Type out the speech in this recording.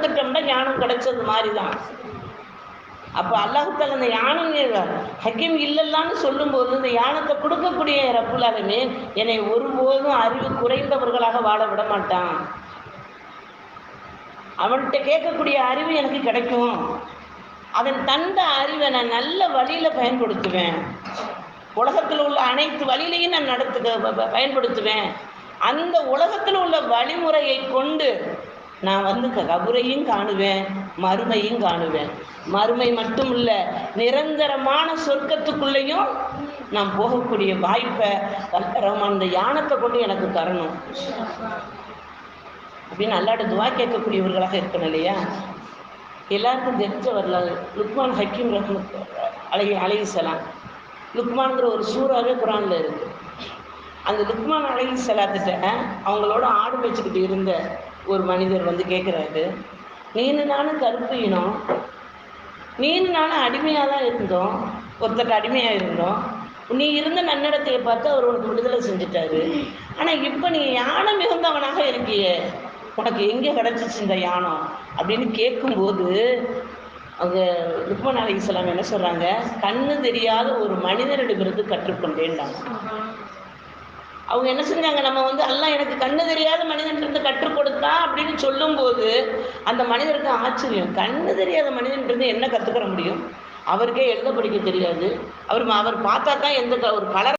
இருந்துட்டோம்னா ஞானம் கிடைச்சது மாதிரி தான் அப்போ அல்லாஹத்தால் அந்த யானம் ஹக்கீம் இல்லைல்லான்னு சொல்லும்போது இந்த யானத்தை கொடுக்கக்கூடிய ரப்புலாலுமே என்னை ஒருபோதும் அறிவு குறைந்தவர்களாக வாழ விட மாட்டான். அவன்கிட்ட கேட்கக்கூடிய அறிவு எனக்கு கிடைக்கும். அதன் தந்த அறிவை நான் நல்ல வழியில் பயன்படுத்துவேன். உலகத்தில் உள்ள அனைத்து வழியிலையும் நான் நடத்து பயன்படுத்துவேன். அந்த உலகத்தில் உள்ள வழிமுறையை கொண்டு நான் வந்து க- காணுவேன் மறுமையும் காணுவேன். மறுமை மட்டும் இல்லை நிரந்தரமான சொர்க்கத்துக்குள்ளேயும் நான் போகக்கூடிய வாய்ப்பை வல்ல ரஹ்மான் யானத்தை கொண்டு எனக்கு தரணும். அப்படின்னு அல்லாட துவா கேட்கக்கூடியவர்களாக இருக்கணும் இல்லையா? எல்லாருக்கும் தெரிஞ்ச வரலாறு லுக்மான் ஹக்கீம் ரஹ்மத் அலை அலைசலாம் லுக்மான்கிற ஒரு சூறாவே குரானில் இருக்கு. அந்த லுக்மான் அலை சலாத்திட்ட அவங்களோட ஆடு வச்சுக்கிட்டு இருந்த ஒரு மனிதர் வந்து கேட்குறாரு நீனு நானும் கருப்பு இனம் நீனு நானும் அடிமையாக தான் இருந்தோம் ஒருத்தர் அடிமையாக இருந்தோம். நீ இருந்த நன்னடத்தையை பார்த்து அவர் உனக்கு விடுதலை செஞ்சுட்டாரு. ஆனால் இப்போ நீ யானை மிகுந்தவனாக இருக்கியே? உனக்கு எங்கே கிடச்சிச்சு இந்த யானம் அப்படின்னு கேட்கும்போது அவங்க லுக்மன் அலி இஸ்லாம் என்ன சொல்கிறாங்க கண்ணு தெரியாத ஒரு மனிதரிடமிருந்து கற்றுக்கொண்டேன்டாங்க அவங்க என்ன செஞ்சாங்க? நம்ம வந்து எல்லாம் எனக்கு கண்ணு தெரியாத மனிதன்ட்டு கற்றுக் கொடுத்தான் அப்படின்னு சொல்லும்போது அந்த மனிதருக்கு ஆச்சரியம். கண்ணு தெரியாத மனிதன்ட்டு என்ன கற்றுக்கிற முடியும்? அவருக்கே எழுத படிக்க தெரியாது. அவர் அவர் பார்த்தா தான் எந்த ஒரு கலர்